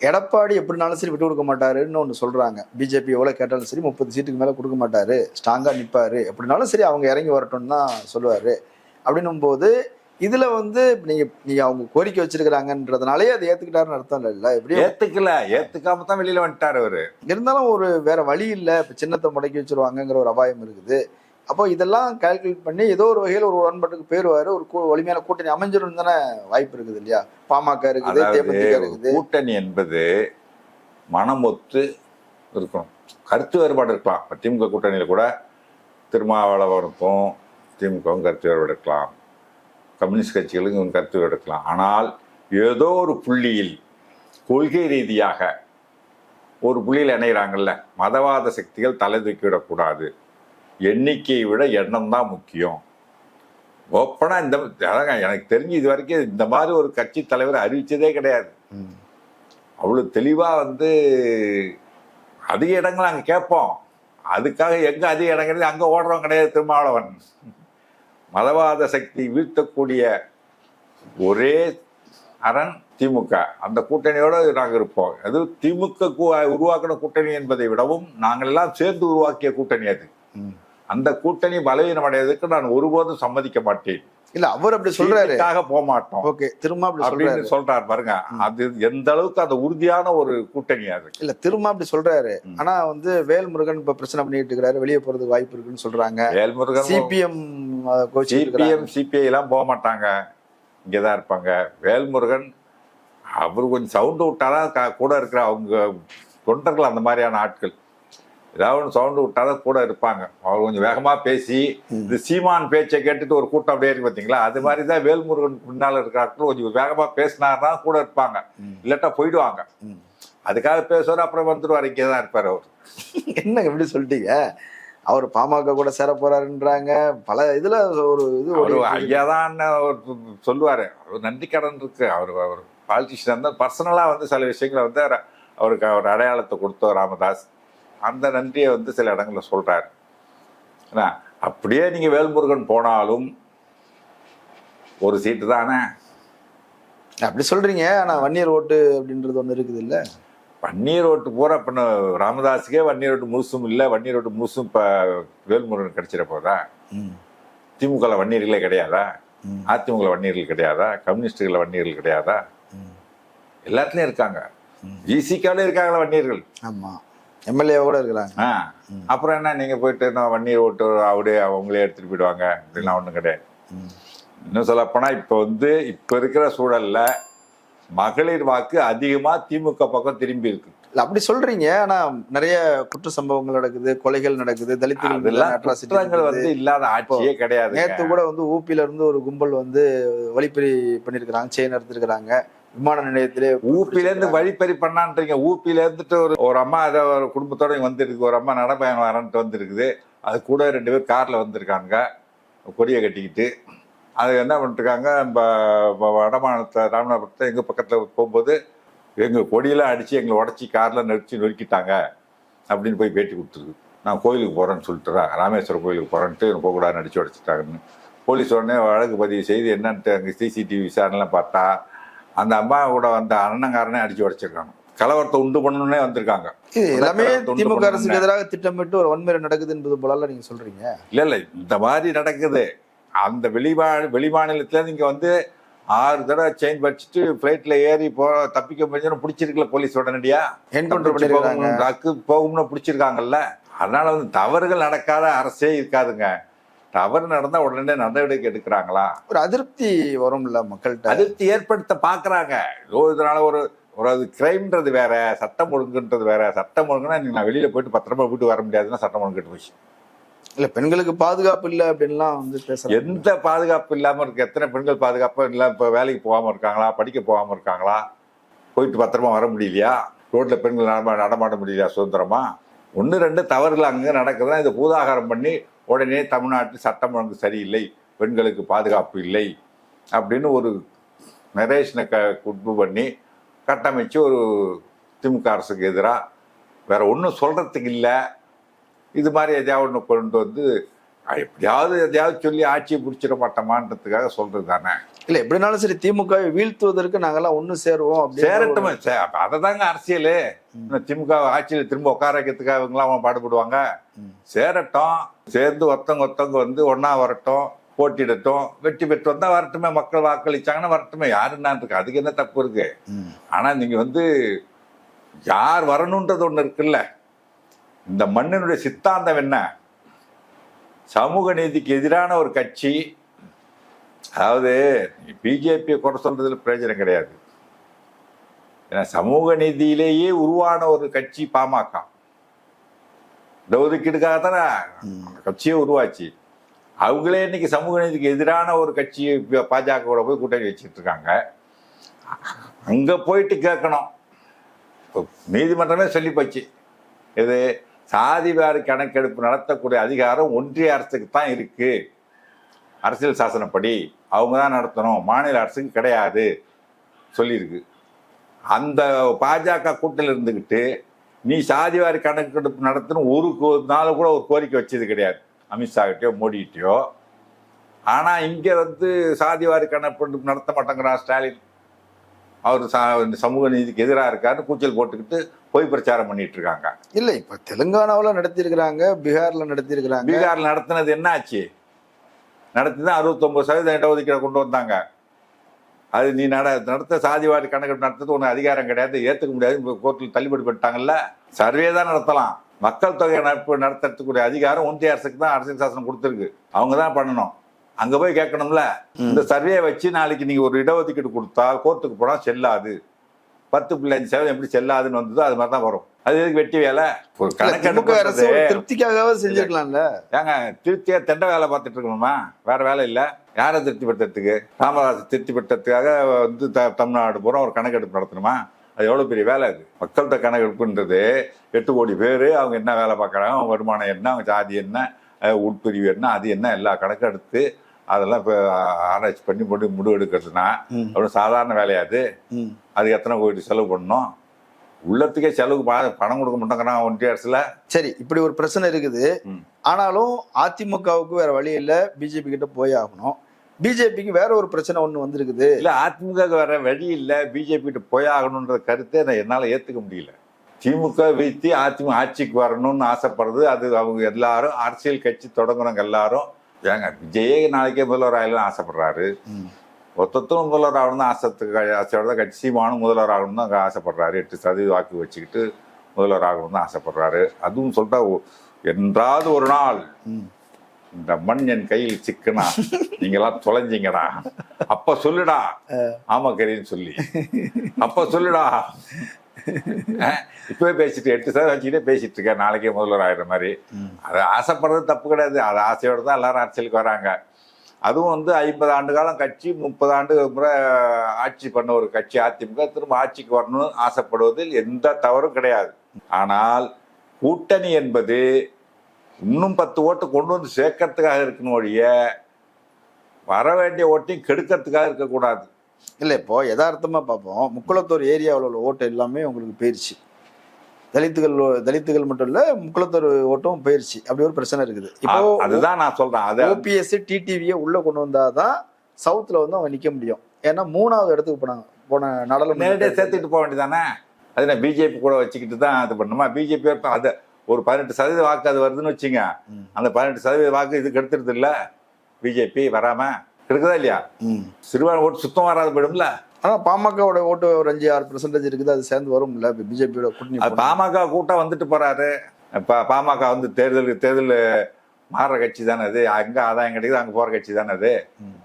எடப்பாடி எப்படினாலும் சரி விட்டு கொடுக்க மாட்டாருன்னு ஒன்று சொல்றாங்க. பிஜேபி எவ்வளோ கேட்டாலும் சரி முப்பது சீட்டுக்கு மேலே கொடுக்க மாட்டாரு. ஸ்ட்ராங்காக நிற்பாரு எப்படினாலும் சரி அவங்க இறங்கி வரட்டும்னு தான் சொல்லுவாரு. அப்படின்னும் போது இதுல வந்து நீங்க நீங்க அவங்க கோரிக்கை வச்சிருக்கிறாங்கன்றதுனாலே அதை ஏத்துக்கிட்டாருன்னு அர்த்தம் இல்லை எப்படியும் ஏத்துக்கல. ஏத்துக்காம தான் வெளியில வந்துட்டாரு அவரு. இருந்தாலும் ஒரு வேற வழி இல்லை. இப்போ சின்னத்தை முடக்கி வச்சிருவாங்கங்கிற ஒரு அபாயம் இருக்குது. அப்போ இதெல்லாம் கால்குலேட் பண்ணி ஏதோ ஒரு வகையில் ஒரு உடன்பாட்டுக்கு போயிருவாரு. ஒரு வலிமையான கூட்டணி அமைஞ்சிரும் தானே வாய்ப்பு இருக்குது இல்லையா? பாமக இருக்குது தேமுதிக அதாவது இருக்குது. கூட்டணி என்பது மனம் ஒத்து இருக்கணும். கருத்து வேறுபாடு இருக்கலாம். இப்ப திமுக கூட்டணியில கூட திருமாவளவனுக்கும் திமுகவும் கருத்து வேறுபாடு இருக்கலாம். கம்யூனிஸ்ட் கட்சிகளுக்கும் கருத்து வேறுபாடு இருக்கலாம் ஆனால் ஏதோ ஒரு புள்ளியில் கொள்கை ரீதியாக ஒரு புள்ளியில் இணைகிறாங்கல்ல மதவாத சக்திகள் தலை தூக்கிவிடக்கூடாது. எண்ணிக்கையை விட எண்ணம் தான் முக்கியம். ஓப்பனாக இந்த எனக்கு தெரிஞ்சு இது வரைக்கும் இந்த மாதிரி ஒரு கட்சி தலைவர் அறிவிச்சதே கிடையாது. அவ்வளோ தெளிவாக வந்து அதிக இடங்கள் அங்கே கேட்போம். அதுக்காக எங்கே அதிக இடம் கிடையாது அங்கே ஓடுறவன் கிடையாது திருமாவளவன். மதவாத சக்தி வீழ்த்தக்கூடிய ஒரே அரண் திமுக. அந்த கூட்டணியோடு நாங்கள் இருப்போம். அது திமுக உருவாக்கின கூட்டணி என்பதை விடவும் நாங்கள் எல்லாம் சேர்ந்து உருவாக்கிய கூட்டணி அது. அந்த கூட்டணி பலவீனம் அடைவதற்கு நான் ஒருபோதும் சம்மதிக்க மாட்டேன். இல்ல அவர் அப்படி சொல்றாரு. போக மாட்டோம் ஓகே திரும்ப அப்படி சொல்றாரு அப்படின்னு சொல்றாரு. பாருங்க. அது எந்த அளவுக்கு அந்த உறுதியான ஒரு கூட்டணி அது. இல்ல திரும்ப அப்படி சொல்றாரு. ஆனா வந்து வேல்முருகன் இப்ப பிரச்சனை பண்ணிட்டு இருக்கிறாரு. வெளியே போறதுக்கு வாய்ப்பு இருக்குன்னு சொல்றாங்க. வேல்முருகன் சிபிஎம் கோச்சு சிபிஎம் சிபிஐ எல்லாம் போக மாட்டாங்க. இங்கதான் இருப்பாங்க. வேல்முருகன் அவர் கொஞ்சம் சவுண்டு விட்டாதான் க- கூட இருக்கிற அவங்க தொண்டர்கள் அந்த மாதிரியான ஆட்கள். ஏதாவது ஒன்று சவுண்டு விட்டாதான் கூட இருப்பாங்க. அவர் கொஞ்சம் வேகமா பேசி. இந்த சீமான் பேச்சை கேட்டுட்டு ஒரு கூட்டம் அப்படியே இருக்கு பார்த்தீங்களா அது மாதிரி தான் வேல்முருகன் பின்னால இருக்கிற ஆட்கள் கொஞ்சம் வேகமா பேசினாருன்னா கூட இருப்பாங்க. இல்லாட்டா போயிடுவாங்க. அதுக்காக பேசுவார் அப்புறம் வந்துருவார் இங்கே தான் இருப்பார் அவர். என்னங்க இப்படி சொல்லிட்டீங்க? அவர் பாமக கூட சேர போறாருன்றாங்க. பல இதுல ஒரு இது இருக்கு. ஐயா தான் அவர் சொல்லுவாரு. அவர் நன்றி கடன் இருக்கு. அவர் அவர் பாலிட்டிஷியன் தான். பர்சனலாக வந்து சில விஷயங்களை வந்து அவர் அவருக்கு அவர் அடையாளத்தை கொடுத்தோம் ராமதாஸ். அந்த நன்றியை வந்து சில இடங்கள்ல சொல்றாரு. ஏன்னா அப்படியே நீங்க வேல்முருகன் போனாலும் ஒரு சீட்டு தானே? அப்படி சொல்றீங்க. ஆனா வன்னியர் ஓட்டு அப்படின்றது ஒண்ணு இருக்குது இல்ல வன்னியர் ஓட்டு பூரா இப்போ ராமதாஸுக்கே வன்னியர் ஓட்டு முழுசும் இல்லை. வன்னியர் ஓட்டு முழுசும் இப்போ வேல்முருகன் கிடைச்சிட போதா? திமுகவில் வன்னியர்களே கிடையாதா. அதிமுக வன்னியர்கள் கிடையாதா? கம்யூனிஸ்டுகள் வன்னியர்கள் கிடையாதா. எல்லாத்துலயும் இருக்காங்க. ம். ஜிசிக்காவிலே இருக்காங்களா வன்னியர்கள். ஆமா. எம்எல்ஏ கூட இருக்கிறாங்க. அப்புறம் என்ன? நீங்க போயிட்டு நான் வன்னியர் ஓட்டு அப்படியே அவங்களே எடுத்துட்டு போயிடுவாங்க. அப்படிலாம் ஒன்றும் கிடையாது. இன்னும் சொல்லப்போனா இப்போ வந்து இப்போ இருக்கிற சூழல்ல மகளிர் வாக்கு அதிகமா திமுக பக்கம் திரும்பி இருக்கு. அப்படி சொல்றீங்க. ஆனா நிறைய குற்ற சம்பவங்கள் நடக்குது கொலைகள் நடக்குது தலித்துகள். வந்து இல்லாத ஆட்சியே கிடையாது நேத்து கூட வந்து ஊப்பில இருந்து ஒரு கும்பல் வந்து வழிப்பறி பண்ணிருக்கிறாங்க செயின் எடுத்திருக்கிறாங்க விமான நிலையத்திலே ஊப்பில இருந்து வழிப்பறி பண்ணான்றீங்க. ஊப்பில இருந்துட்டு ஒரு ஒரு அம்மா ஏதோ ஒரு குடும்பத்தோட இங்க வந்திருக்கு. ஒரு அம்மா நடப்பயணம் வரன்ட்டு வந்திருக்குது. அது கூட ரெண்டு பேர் கார்ல வந்திருக்காங்க. கொடியை கட்டிக்கிட்டு. அது என்ன பண்ணிருக்காங்க நம்ம வடமாநிலத்தை ராமநாதபுரத்தை எங்க பக்கத்துல போகும்போது எங்க கொடியெல்லாம் அடிச்சு எங்களை உடச்சி கார்ல நடிச்சு நொறுக்கிட்டாங்க அப்படின்னு போய் பேட்டி கொடுத்துருக்கு. நான் கோயிலுக்கு போறேன்னு சொல்லிட்டுறா ராமேஸ்வரம் கோயிலுக்கு போறேன்ட்டு போகக்கூடாதுன்னு அடிச்சு உடச்சிட்டாங்கன்னு. போலீஸ் உடனே வழக்கு பதிவு செய்து என்னன்ட்டு அங்கே சிசிடிவி விசாரணைலாம் பார்த்தா அந்த அம்மா கூட வந்த அண்ணங்காரனே அடிச்சு உடைச்சிருக்காங்க. கலவரத்தை உண்டு பண்ணணுன்னே வந்திருக்காங்க. இது எல்லாமே திமுக அரசுக்கு பண்ணணும்னு. எதிராக திட்டமிட்டு ஒரு வன்முறை நடக்குது என்பது போல நீங்க சொல்றீங்க? இல்ல இல்ல இந்த மாதிரி நடக்குது. அந்த வெளிமா வெளிமாநிலத்துல நீங்க வந்து ஆறு தடவை செயின் வச்சுட்டு ஃப்ளைட்ல ஏறி போ தப்பிக்க முடிஞ்சு பிடிச்சிருக்கல போலீஸ் உடனடியா? என்கவுண்டர் போகும்னு பிடிச்சிருக்காங்கல்ல. அதனால வந்து தவறுகள் நடக்காத அரசே இருக்காதுங்க. தவறு நடந்தா உடனே நடவடிக்கை எடுக்கிறாங்களா? ஒரு அதிருப்தி வரும்ல மக்கள்கிட்ட. அதிருப்தி ஏற்படுத்த பாக்குறாங்க. ஏதோ இதனால ஒரு ஒரு அது கிரைம்ன்றது வேற சட்டம் ஒழுங்குன்றது வேற. சட்டம் ஒழுங்குனா நீங்க நான் வெளியில போயிட்டு பத்திரமா வீட்டு வர முடியாதுன்னா சட்டம் ஒழுங்கு போச்சு. இல்ல பெண்களுக்கு பாதுகாப்பு இல்ல அப்படின்லாம் வந்து பேசுறாங்க. எந்த பாதுகாப்பு இல்லாம இருக்கு? எத்தனை பெண்கள் பாதுகாப்பு இல்ல இப்ப வேலைக்கு போகாம இருக்காங்களா? படிக்க போகாம இருக்காங்களா? போயிட்டு பத்திரமா வர முடியலையா? ரோட்ல பெண்கள் நடமா நடமாட முடியலையா? சுதந்திரமா? ஒன்று ரெண்டு தவறுகள் அங்கே நடக்குதுன்னா இதை பூதாகாரம் பண்ணி உடனே தமிழ்நாட்டில் சட்டம் ஒழுங்கு சரியில்லை பெண்களுக்கு பாதுகாப்பு இல்லை அப்படின்னு ஒரு நரேஷனை க குட்பு பண்ணி கட்டமைச்சு ஒரு திமுக அரசுக்கு எதிராக வேறு ஒன்றும் சொல்கிறதுக்கு இல்லை. இது மாதிரி எதையாவது ஒன்று கொண்டு வந்து எப்படியாவது எதையாவது சொல்லி ஆட்சியை பிடிச்சிட மாட்டோமான்றதுக்காக சொல்றது தானே. இல்ல எப்படினாலும் சரி திமுகவை வீழ்த்துவதற்கு நாங்கெல்லாம் ஒண்ணு சேருவோம் சேரட்டுமே சே- அப்ப அதை தாங்க அரசியல். திமுக ஆட்சியில் திரும்ப உட்கார வைக்கிறதுக்காக இவங்களாம் அவன் பாடுபடுவாங்க. சேரட்டும் சேர்ந்து ஒருத்தவங்க ஒருத்தவங்க வந்து ஒண்ணா வரட்டும் போட்டியிடட்டும் வெற்றி பெற்று வந்தா வரட்டுமே மக்கள் வாக்களிச்சாங்கன்னா வரட்டுமே யாருன்னா இருக்கு அதுக்கு என்ன தப்பு இருக்கு? ம். ஆனா நீங்க வந்து யார் வரணுன்றது ஒண்ணு இருக்குல்ல. இந்த மண்ணினுடைய சித்தாந்தம் என்ன? சமூக நீதிக்கு எதிரான ஒரு கட்சி அதாவது பிஜேபியை குறை சொல்றதுல பிரயோஜனம் கிடையாது. ஏன்னா சமூக நீதியிலேயே உருவான ஒரு கட்சி பாமக. இந்த ஒதுக்கீடுக்காக தானே கட்சியே உருவாச்சு. அவங்களே இன்னைக்கு சமூக நீதிக்கு எதிரான ஒரு கட்சி பாஜக கூட போய் கூட்டணி வச்சுட்டு இருக்காங்க. அங்க போயிட்டு கேட்கணும். நீதிமன்றமே சொல்லி போச்சு. இது சாதிவாரி கணக்கெடுப்பு நடத்தக்கூடிய அதிகாரம் ஒன்றிய அரசுக்கு தான் இருக்கு. அரசியல் சாசனப்படி அவங்க தான் நடத்தணும். மாநில அரசுக்கு கிடையாது சொல்லியிருக்கு. அந்த பாஜக கூட்டில் இருந்துக்கிட்டு நீ சாதிவாரி கணக்கெடுப்பு நடத்தணும். ஒரு நாள் கூட ஒரு கோரிக்கை வச்சது கிடையாது. அமித்ஷாகிட்டயோ மோடிகிட்டயோ. ஆனால் இங்கே வந்து சாதிவாரி கணக்கெடுப்பு நடத்த மாட்டேங்கிறான் ஸ்டாலின். அவர் சா இந்த சமூக நீதிக்கு எதிராக இருக்காருன்னு கூச்சல் போட்டுக்கிட்டு பொய் பிரச்சாரம் பண்ணிட்டு இருக்காங்க இல்ல இப்ப தெலுங்கானாவுல நடத்தியிருக்கிறாங்க பீகார்ல நடத்தியிருக்கிறாங்க. பீகார்ல நடத்தினது என்ன ஆச்சு நடத்தி தான் அறுபத்தொம்பது சதவீதம் இடஒதுக்கீடு கொண்டு வந்தாங்க. அது நீ நட நடத்த சாதிவாரி கணக்கெடுப்பு நடத்துறது உனக்கு அதிகாரம் கிடையாது ஏற்றுக்க முடியாது கோர்ட்டில் தள்ளுபடி பண்ணிட்டாங்கல்ல சர்வே தான் நடத்தலாம். மக்கள் தொகை நடப்பு நடத்துறதுக்குரிய அதிகாரம் ஒன்றிய அரசுக்கு தான் அரசியல் சாசனம் கொடுத்துருக்கு. அவங்க தான் பண்ணணும். அங்க போய் கேட்கணும்ல? இந்த சர்வே வச்சு நாளைக்கு நீங்க ஒரு இடஒதுக்கீடு கொடுத்தா கோர்ட்டுக்கு போனா செல்லாது. பத்து புள்ளி அஞ்சு சதவீதம் எப்படி செல்லாதுன்னு வந்ததோ அது மாதிரி தான் வரும். அது எதுக்கு வெட்டி வேலை? ஒரு அரசு கணக்கெடுப்பு திருப்திக்காகவாவது செஞ்சிருக்கலாம்ல. ஏங்க திருப்தியா தெண்டை வேலை பார்த்துட்டு இருக்கணுமா? வேற வேலை இல்ல. யாரை திருப்திப்படுத்துறதுக்கு? ராமதாஸ் திருப்திப்படுத்துறதுக்காக வந்து த- தமிழ்நாடு பூரா ஒரு கணக்கெடுப்பு நடத்தணுமா? அது எவ்வளவு பெரிய வேலை அது? மக்கள்கிட்ட கணக்கெடுப்புன்றது எட்டு கோடி பேர் அவங்க என்ன வேலை பார்க்குறாங்க? அவங்க வருமானம் என்ன? அவங்க ஜாதி என்ன? உட்பிரிவு என்ன? அது என்ன? எல்லா கணக்கும் எடுத்து அதெல்லாம் இப்போ ஆராய்ச்சி பண்ணி போட்டு முடிவு எடுக்கிறதுனா ம். அவ்வளோ சாதாரண வேலையாது. அதுக்கு எத்தனை கோடி செலவு பண்ணணும்? உள்ளத்துக்கே செலவு பணம் கொடுக்க மாட்டேங்கிறான் ஒன்றிய அரசுல சரி இப்படி ஒரு பிரச்சனை இருக்குது. ஆனாலும் அதிமுகவுக்கு வேற வழி இல்ல பிஜேபி கிட்ட போய் ஆகணும். பிஜேபிக்கு வேற ஒரு பிரச்சனை ஒண்ணு வந்திருக்குது. இல்ல அதிமுக வர வழி இல்ல பிஜேபி கிட்ட போய் ஆகணுன்ற கருத்தை நான் என்னால ஏத்துக்க முடியல. திமுக வீழ்த்தி அதிமுக ஆட்சிக்கு வரணும்னு ஆசைப்படுறது அது அவங்க எல்லாரும் அரசியல் கட்சி தொடங்குறவங்க எல்லாரும் ஏங்க விஜயே நாளைக்கே முதல்வர் ஆகலாம் ஆசைப்படுறாரு. ம். ஒத்தத்தும் முதல்வர் ஆகணும் தான் ஆசைத்துக்கு ஆசையோட தான் கட்சி சீமானும் முதல்வர் ஆகணும் தான் ஆசைப்படுறாரு. எட்டு சதவீத வாக்கு வச்சுக்கிட்டு முதல்வர் ஆகணும் தான் ஆசைப்படுறாரு. அதுவும் சொல்லிட்டா என்றாவது ஒரு நாள். இந்த மண் என் கையில் சிக்கனா நீங்கெல்லாம் தொலைஞ்சிங்கடா. அப்ப சொல்லுடா. ஆமா கரின்னு சொல்லி. அப்ப சொல்லுடா. இப்பவே பேசிட்டு எட்டு சதவீதம் வச்சுக்கிட்டே பேசிட்டு இருக்கேன் நாளைக்கே முதல்வர் ஆயிடுற மாதிரி. அது ஆசைப்படுறது தப்பு கிடையாது. அது ஆசையோட தான் எல்லாரும் அரசியலுக்கு வராங்க. அதுவும் வந்து ஐம்பது ஆண்டு காலம் கட்சி முப்பது ஆண்டு முறை ஆட்சி பண்ண ஒரு கட்சி அதிமுக திரும்ப ஆட்சிக்கு வரணும்னு ஆசைப்படுவதில் எந்த தவறும் கிடையாது. ஆனால் கூட்டணி என்பது இன்னும் பத்து ஓட்டு கொண்டு வந்து சேர்க்கறதுக்காக இருக்கணும் ஒழிய வர வேண்டிய ஓட்டையும் கெடுக்கிறதுக்காக இருக்கக்கூடாது. இல்ல இப்போ யதார்த்தமா பார்ப்போம். முக்குளத்தூர் ஏரியாவில் உள்ள ஓட்டு எல்லாமே உங்களுக்கு போயிருச்சு. தலித்துகள் தலித்துகள் மட்டும் இல்ல முக்குளத்தூர் ஓட்டும் போயிருச்சு. அப்படி ஒரு பிரச்சனை இருக்குது. இப்போ அதுதான் நான் சொல்றேன். அது ஓபிஎஸ் டிடிவியை உள்ள கொண்டு வந்தாதான் சவுத்துல வந்து அவங்க நிக்க முடியும். ஏன்னா மூணாவது இடத்துக்கு போனாங்க. போன நேரடியாக நாடாளுமன்ற சேர்த்துட்டு போக வேண்டியதானே? அது நான் பிஜேபி கூட வச்சுக்கிட்டு தான் இது பண்ணுமா? பிஜேபி அது ஒரு பதினெட்டு சதவீத வாக்கு அது வருதுன்னு வச்சுங்க. அந்த பதினெட்டு சதவீத வாக்கு இதுக்கு எடுத்துருது இல்ல? பிஜேபி வராம? இருக்குதா இல்லையா? ம். சிறுபான்மை ஓட்டு சுத்தம் வராது போயிடும்ல? ஆனா பாமகவோட ஓட்டு ஒரு அஞ்சு ஆறு பெர்சன்டேஜ் இருக்குது அது சேர்ந்து வரும்ல பிஜேபியோட கூட்டணி பாமக கூட்டம் வந்துட்டு போறாரு. பா- பாமக வந்து தேர்தல் தேர்தல் மாறுற கட்சி தானே அது. அங்க ஆதாயம் கிடைக்குது அங்க போற கட்சி தானே அது. ம்.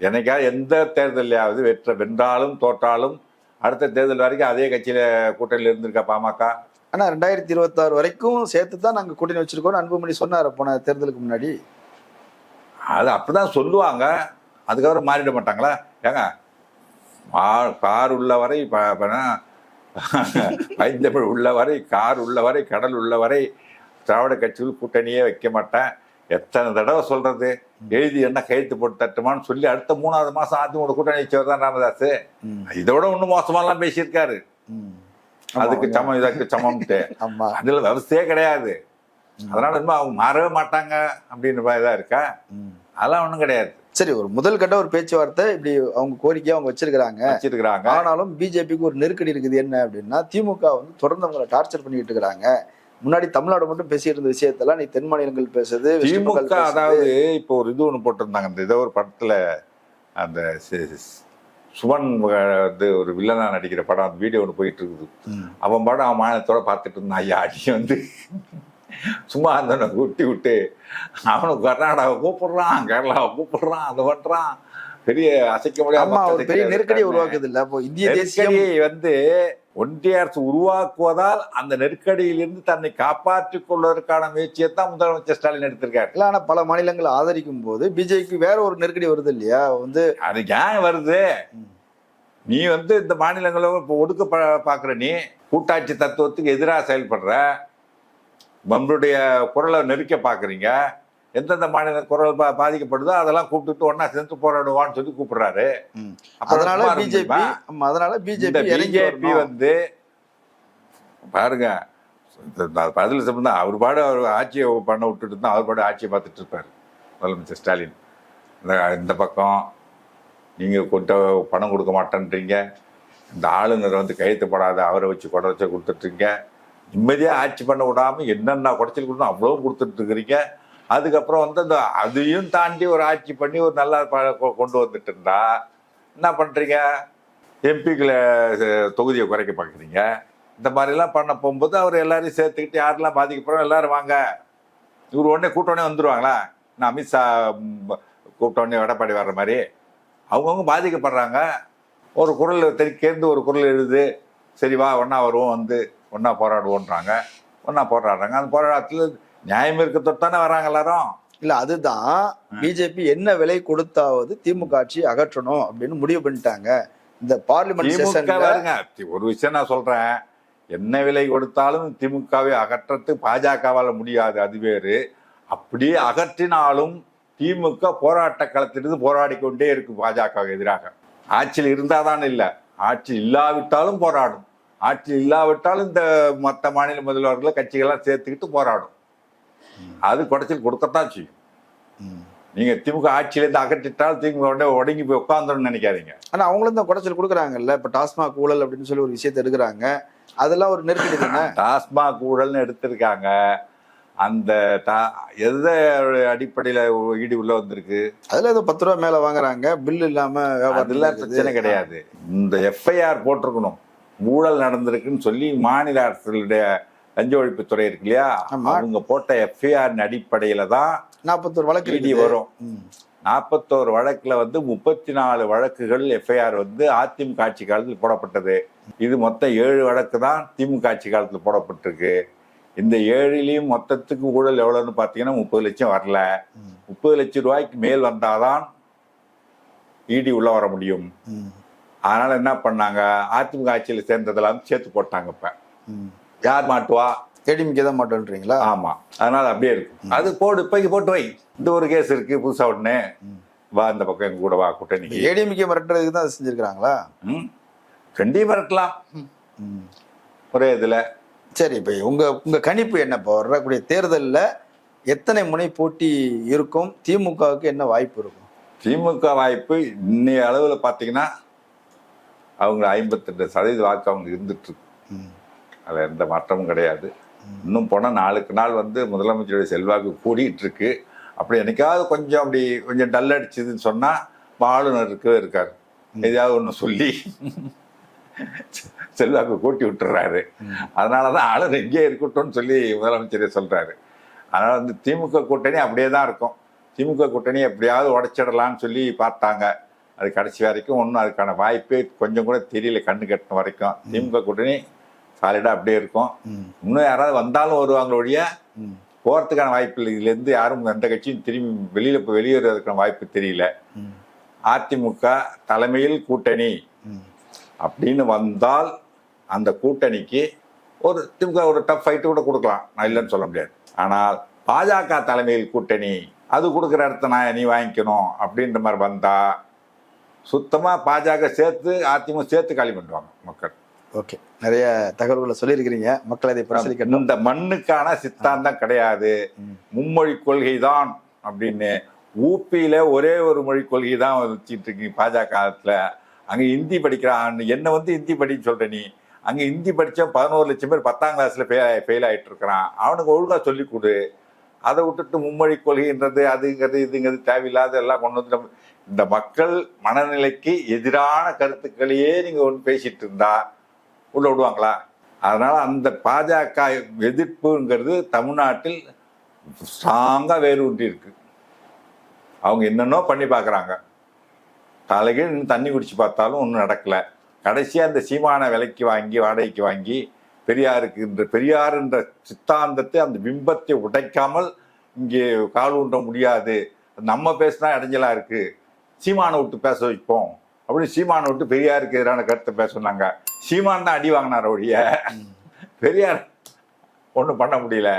என்னைக்கா எந்த தேர்தலையாவது வெற்ற வென்றாலும் தோற்றாலும் அடுத்த தேர்தல் வரைக்கும் அதே கட்சியில கூட்டணியில் இருந்திருக்கா பாமக? ஆனா ரெண்டாயிரத்தி இருபத்தாறு வரைக்கும் சேர்த்து தான் நாங்க கூட்டணி வச்சிருக்கோம் அன்புமணி சொன்னாரு போன தேர்தலுக்கு முன்னாடி. அது அப்படிதான் சொல்லுவாங்க. அதுக்கப்புறம் மாறிட மாட்டாங்களா? ஏங்க கார் உள்ள வரை பைந்தமிழ் உள்ள வரை கார் உள்ள வரை கடல் உள்ள வரை திராவிட கட்சிகள் கூட்டணியே வைக்க மாட்டேன். எத்தனை தடவை சொல்றது? எழுதி என்ன கையெழுத்து போட்டு தட்டுமான்னு சொல்லி அடுத்த மூணாவது மாசம் அதிமுக கூட்டணி வச்சவர் தான் ராமதாஸ். இதோட இன்னும் மோசமாலாம் பேசியிருக்காரு. அதுக்கு சமம் இதற்கு சமம்ட்டு. அதுல விவசாயே கிடையாது. அதனால இன்னும் அவங்க மாறவே மாட்டாங்க அப்படின்ற மாதிரி தான் இருக்கா. அதெல்லாம் ஒன்றும் கிடையாது. சரி ஒரு முதல் கட்ட ஒரு பேச்சுவார்த்தை இப்படி அவங்க கோரிக்கையை அவங்க வச்சிருக்கிறாங்க. வச்சிருக்கிறாங்க. ஆனாலும் பிஜேபிக்கு ஒரு நெருக்கடி இருக்குது என்ன அப்படின்னா திமுக வந்து தொடர்ந்து அவங்களை டார்ச்சர் பண்ணிட்டு இருக்கிறாங்க. முன்னாடி தமிழ்நாடு மட்டும் பேசிட்டு இருந்த விஷயத்தெல்லாம் நீ தென் மாநிலங்கள் பெங்கால் திமுக. அதாவது இப்போ ஒரு இது ஒன்று போட்டிருந்தாங்க. இந்த ஏதோ ஒரு படத்துல அந்த சி- சி- சுமன் வந்து ஒரு வில்லனா நடிக்கிற படம் அந்த வீடியோ ஒன்று போயிட்டு இருக்குது. அவன் படம் அவன் மாநிலத்தோட பார்த்துட்டு இருந்தான். ஐயா அடி வந்து. சும்மா அந்த குட்டி விட்டு அவனுக்கு கர்நாடகாவை கூப்பிடுறான் கேரளாவை கூப்பிடுறான் அதை பண்றான். பெரிய அசைக்க மக்கள் பெரிய இருக்காங்க. உருவாக்குது இல்ல அப்போ இந்திய நெருக்கடியை வந்து ஒன்றிய அரசு உருவாக்குவதால் அந்த நெருக்கடியிலிருந்து தன்னை காப்பாற்றிக் கொள்வதற்கான முயற்சியை தான் முதலமைச்சர் ஸ்டாலின் எடுத்திருக்காரு. இல்ல ஆனா பல மாநிலங்கள் ஆதரிக்கும் போது பிஜேபிக்கு வேற ஒரு நெருக்கடி வருது இல்லையா? வந்து அது ஏன் வருது? நீ வந்து இந்த மாநிலங்களை இப்போ ஒடுக்க பா- பார்க்குற நீ கூட்டாட்சி தத்துவத்துக்கு எதிராக செயல்படுற. நம்மளுடைய குரலை நெருக்க பார்க்குறீங்க. எந்தெந்த மாநில குரல் பா பாதிக்கப்படுதோ அதெல்லாம் கூப்பிட்டுட்டு ஒண்ணா சேர்ந்து போராடுவான்னு சொல்லி கூப்பிடுறாரு. அதனால பிஜேபி? அதனால பிஜேபி பிஜேபி. வந்து பாருங்க பதில் சம்பந்தம் அவர் பாடு அவர் ஆட்சியை பண்ண விட்டுட்டு தான் அவர் பாடு ஆட்சியை பார்த்துட்டு இருப்பாரு முதலமைச்சர் ஸ்டாலின். இந்த இந்த பக்கம் நீங்க கொண்ட பணம் கொடுக்க மாட்டேன்றீங்க. இந்த ஆளுநர் வந்து கையெழுத்து போடாத அவரை வச்சு கொடை வச்சு கொடுத்துட்ருங்க நிம்மதியாக ஆட்சி பண்ண விடாமல் என்னென்ன குடைச்சல் கொடுத்தோம் அவ்வளோ கொடுத்துட்டு இருக்கிறீங்க. அதுக்கப்புறம் வந்து அந்த அதையும் தாண்டி ஒரு ஆட்சி பண்ணி ஒரு நல்லா கொண்டு வந்துட்டு இருந்தா என்ன பண்ணுறீங்க எம்பிக்களை தொகுதியை குறைக்க பார்க்குறீங்க. இந்த மாதிரிலாம் பண்ண போகும்போது அவர் எல்லாரையும் சேர்த்துக்கிட்டு யாரெல்லாம் பாதிக்கப்படுறோம் எல்லாரும் வாங்க. இவர் உடனே கூட்டோடனே வந்துடுவாங்களா நான் அமித்ஷா ம், கூப்பிட்ட உடனே எடப்பாடி வர்ற மாதிரி? அவங்கவுங்க பாதிக்கப்படுறாங்க. ஒரு குரல் தெரிக்கேந்து ஒரு குரல் எழுது. சரி வா ஒன்றா வருவோம் வந்து. ஒன்றா போராடுவோன்றாங்க ஒன்றா போராடுறாங்க. அந்த போராட்டத்தில் நியாயம் இருக்க தொட்டானே வராங்க எல்லாரும். இல்ல அதுதான் பிஜேபி என்ன விலை கொடுத்தாவது திமுக ஆட்சி அகற்றணும் அப்படின்னு முடிவு பண்ணிட்டாங்க. இந்த பார்லிமெண்ட் ஒரு விஷயம் நான் சொல்றேன். என்ன விலை கொடுத்தாலும் திமுகவை அகற்றத்து பாஜகவால முடியாது அது வேறு. அப்படியே அகற்றினாலும் திமுக போராட்ட களத்திலிருந்து போராடி கொண்டே இருக்கு பாஜக எதிராக. ஆட்சியில் இருந்தாதான் இல்லை. ஆட்சி இல்லாவிட்டாலும் போராடும். ஆட்சி இல்லாவிட்டாலும் இந்த மற்ற மாநில முதல்வர்களை கட்சிகள்லாம் சேர்த்துக்கிட்டு போராடும். அது குடைச்சல் கொடுக்கத்தான் செய்யும். நீங்க திமுக ஆட்சியிலேருந்து அகற்றிட்டால் திமுக உடனே உடங்கி போய் உட்காந்துருன்னு நினைக்காதீங்க. ஆனா அவங்களும் தான் குடைச்சல் கொடுக்குறாங்கல்ல. இப்ப டாஸ்மாக் ஊழல் அப்படின்னு சொல்லி ஒரு விஷயத்தை எடுக்கிறாங்க. அதெல்லாம் ஒரு நெருக்கடி தானே டாஸ்மாக் ஊழல்னு எடுத்திருக்காங்க. அந்த எந்த அடிப்படையில ஈடு உள்ள வந்திருக்கு? அதுல ஏதோ பத்து ரூபா மேல வாங்குறாங்க. பில் இல்லாம வியாபாரம் அதெல்லாம். பிரச்சனை கிடையாது. இந்த எஃப்ஐஆர் போட்டிருக்கணும். ஊழல் நடந்திருக்குன்னு சொல்லி மாநில அரசுடைய லஞ்ச ஒழிப்புத்துறை இருக்கு இல்லையா. அவங்க போட்ட எஃப்ஐஆர் அடிப்படையில தான் நாற்பத்தோரு வழக்கு இடி. வரும். நாற்பத்தோரு வழக்குல வந்து முப்பத்தி நாலு வழக்குகள் எஃப்ஐஆர் வந்து அதிமுக ஆட்சி காலத்தில் போடப்பட்டது இது மொத்தம் ஏழு வழக்கு தான் திமுக ஆட்சி காலத்தில் போடப்பட்டிருக்கு இந்த ஏழுலையும் மொத்தத்துக்கு ஊழல் எவ்வளோன்னு பார்த்தீங்கன்னா முப்பது லட்சம் வரல. முப்பது லட்சம் ரூபாய்க்கு மேல் வந்தாதான் இடி உள்ள வர முடியும். அதனால என்ன பண்ணாங்க? அதிமுக ஆட்சியில் சேர்ந்ததெல்லாம் சேர்த்து போட்டாங்க இப்ப. யார் மாட்டுவா? ஏடிஎம்கே தான் மாட்டோன்றீங்களா? ஆமா. அதனால அப்படியே இருக்கு. அது போடு இப்போதைக்கு போட்டு வை. இந்த ஒரு கேஸ் இருக்கு புதுசா ஒண்ணு. வா இந்த பக்கம் எங்க கூட வா கூட்டணிக்கு ஏடிஎம்கே மிரட்டுறதுக்கு தான் அதை செஞ்சிருக்காங்களா ம். ரெண்டையும் மிரட்டலாம். ஒரே இதுல. சரி இப்ப உங்க உங்க கணிப்பு என்ன? இப்போ வரக்கூடிய தேர்தல்ல எத்தனை முனை போட்டி இருக்கும்? திமுகவுக்கு என்ன வாய்ப்பு இருக்கும்? திமுக வாய்ப்பு இன்னைய அளவுல பாத்தீங்கன்னா அவங்க ஐம்பத்தெட்டு சதவீத வாக்கு அவங்க இருந்துட்டு இருக்கு. ம். அதுல எந்த மாற்றமும் கிடையாது. இன்னும் போனா நாளுக்கு நாள் வந்து முதலமைச்சருடைய செல்வாக்கு இருக்கு. அப்படி என்னைக்காவது கொஞ்சம் அப்படி கொஞ்சம் டல் அடிச்சதுன்னு சொன்னா ஆளுநர் இருக்கவே இருக்காரு. எதையாவது ஒன்று சொல்லி செல்வாக்கு கூட்டி விட்டுறாரு. அதனாலதான் ஆளுநர் இங்கே இருக்கட்டும்னு சொல்லி முதலமைச்சரே சொல்றாரு. அதனால வந்து திமுக கூட்டணி அப்படியே தான் இருக்கும். திமுக கூட்டணி எப்படியாவது உடைச்சிடலாம்னு சொல்லி பார்த்தாங்க. அது கடைசி வரைக்கும் ஒன்றும் அதுக்கான வாய்ப்பே கொஞ்சம் கூட தெரியல கண்ணு கட்டின வரைக்கும் திமுக கூட்டணி சாலிடாக அப்படியே இருக்கும். இன்னும் யாராவது வந்தாலும் வருவாங்க ஒழிய ம். போகிறதுக்கான வாய்ப்பு இல்லை இதுலேருந்து யாரும் எந்த கட்சியும் திரும்பி வெளியில் இப்போ வெளியேறதுக்கான வாய்ப்பு தெரியல. அதிமுக தலைமையில் கூட்டணி. அப்படின்னு வந்தால் அந்த கூட்டணிக்கு ஒரு திமுக ஒரு டஃப் ஃபைட்டு கூட கொடுக்கலாம் நான் இல்லைன்னு சொல்ல முடியாது ஆனால் பாஜக தலைமையில் கூட்டணி அது கொடுக்குற இடத்த நான் நீ வாங்கிக்கணும் அப்படின்ற மாதிரி வந்தா சுத்தமாக பாஜக சேர்த்து அதிமுக சேர்த்து காலி பண்ணுவாங்க மக்கள். ஓகே. நிறைய தகவல்களை சொல்லியிருக்கிறீங்க. மக்கள் அதை பரிசீலிக்கணும் இந்த மண்ணுக்கான சித்தாந்தம் கிடையாது. மும்மொழி கொள்கை தான் அப்படின்னு ஊப்பியில ஒரே ஒரு மொழி கொள்கை தான் வச்சுட்டு இருக்கீங்க பாஜக காலத்துல. அங்க ஹிந்தி படிக்கிறான் என்ன வந்து ஹிந்தி படின்னு சொல்ற நீ. அங்க ஹிந்தி படிச்ச பதினோரு லட்சம் பேர் பத்தாம் கிளாஸ்ல ஃபெயில் ஆயிட்டு இருக்கிறான் அவனுக்கு ஒழுங்கா சொல்லி கொடு. அதை விட்டுட்டு மும்மொழி கொள்கைன்றது அதுங்கிறது இதுங்கிறது தேவையில்லாத எல்லாம் கொண்டு வந்து நம்ம- இந்த மக்கள் மனநிலைக்கு எதிரான கருத்துக்களையே நீங்க ஒன்று பேசிட்டு இருந்தா உள்ள விடுவாங்களா? அதனால அந்த பாஜக எதிர்ப்புங்கிறது தமிழ்நாட்டில் ஸ்ட்ராங்காக வேரூன்றி இருக்கு அவங்க என்னென்னோ பண்ணி பார்க்குறாங்க. தலைக்கு இன்னும் தண்ணி குடிச்சு பார்த்தாலும் ஒன்றும் நடக்கல. கடைசியாக இந்த சீமான விலைக்கு வாங்கி வாடகைக்கு வாங்கி பெரியாருக்கு இந்த பெரியாருன்ற சித்தாந்தத்தை அந்த பிம்பத்தை உடைக்காமல் இங்கே கால் ஊன்ற முடியாது. நம்ம பேசினா இடைஞ்சலாக இருக்குது சீமானை விட்டு பேச வைப்போம். அப்படின்னு சீமானை விட்டு பெரியாருக்கு எதிரான கருத்தை பேச சொன்னாங்க. சீமான் தான் அடி வாங்கினார் ஒழிய. பெரியார் ஒன்றும் பண்ண முடியல.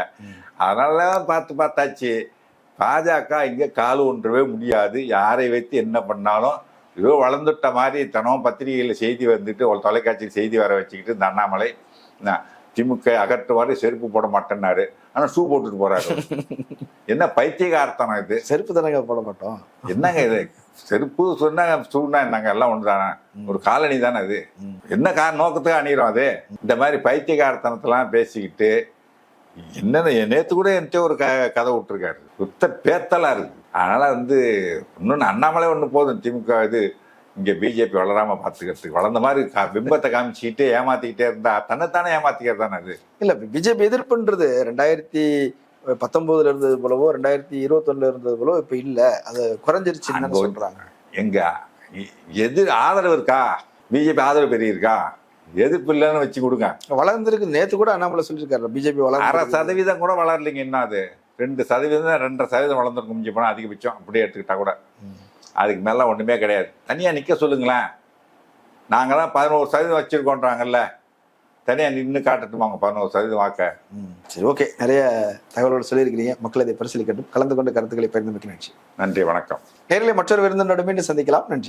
அதனால பார்த்து பார்த்தாச்சு. பாஜக இங்கே கால் ஒன்றவே முடியாது. யாரை வைத்து என்ன பண்ணாலும் ஏதோ வளர்ந்துட்ட மாதிரி தனம் பத்திரிகையில் செய்தி வந்துட்டு ஒரு தொலைக்காட்சியில் செய்தி வர வச்சுக்கிட்டு இந்த அண்ணாமலை. திமுக அகற்றுவாரு செருப்பு போட மாட்டேன்னாரு. ஆனால் ஷூ போட்டுட்டு போறாரு என்ன பைத்தியகார்த்தனம் இது? செருப்பு தானங்க போட மாட்டோம்? என்னங்க இது? செருப்பு சொன்னா ஷூனா என்னங்க? எல்லாம் ஒன்று தானே ஒரு காலனி தானே அது. என்ன கார நோக்கத்துக்கு அணிகிறோம் அது? இந்த மாதிரி பைத்தியகாரத்தனத்தெல்லாம் பேசிக்கிட்டு என்னன்னு நேற்று கூட என்கிட்ட ஒரு க கதை விட்டுருக்காரு. சுத்த பேத்தலா இருக்கு. அதனால வந்து இன்னொன்று அண்ணாமலை ஒன்று போதும் திமுக இது. இங்கே பிஜேபி வளராம பார்த்துக்கிறதுக்கு வளர்ந்த மாதிரி கா- பிம்பத்தை காமிச்சிக்கிட்டு ஏமாத்திக்கிட்டே இருந்தா தன்னைத்தானே ஏமாத்திக்கிறது தானே அது? இல்ல பிஜேபி எதிர்ப்புன்றது ரெண்டாயிரத்தி பத்தொன்பதுல இருந்தது போலவோ ரெண்டாயிரத்தி இருபத்தொன்னுல இருந்தது போலவோ இப்ப இல்ல. அது குறைஞ்சிருச்சுன்னு அங்க சொல்றாங்க. எங்க எ- எது ஆதரவு இருக்கா? பிஜேபி ஆதரவு பெரிய இருக்கா? எதிர்ப்பு இல்லைன்னு வச்சு கொடுங்க. வளர்ந்துருக்கு. நேத்து கூட அண்ணாமலை சொல்லியிருக்காரு பிஜேபி அரை வளர்ந்து சதவீதம் கூட வளரலைங்க என்ன அது? ரெண்டு சதவீதம் ரெண்டரை சதவீதம் வளர்ந்துருக்கும் முடிஞ்சு போனால் அதிகபட்சம். அப்படியே எடுத்துக்கிட்டா கூட. அதுக்கு மேல ஒண்ணுமே கிடையாது. தனியா நிக்க சொல்லுங்களேன். நாங்களாம் பதினோரு சதவீதம் வச்சிருக்கோன்றாங்கல்ல. தனியா நின்று காட்டட்டுமா அவங்க பதினோரு சதவீதம் வாக்க? ம், சரி ஓகே. நிறைய தகவல்கள் சொல்லியிருக்கிறீங்க. மக்கள் இதை பரிசீலிக்கட்டும். கலந்து கொண்டு கருத்துக்களை பகிர்ந்து நன்றி நன்றி வணக்கம். நேரிலே மற்றொரு விருந்தினோட மீண்டும் சந்திக்கலாம். நன்றி.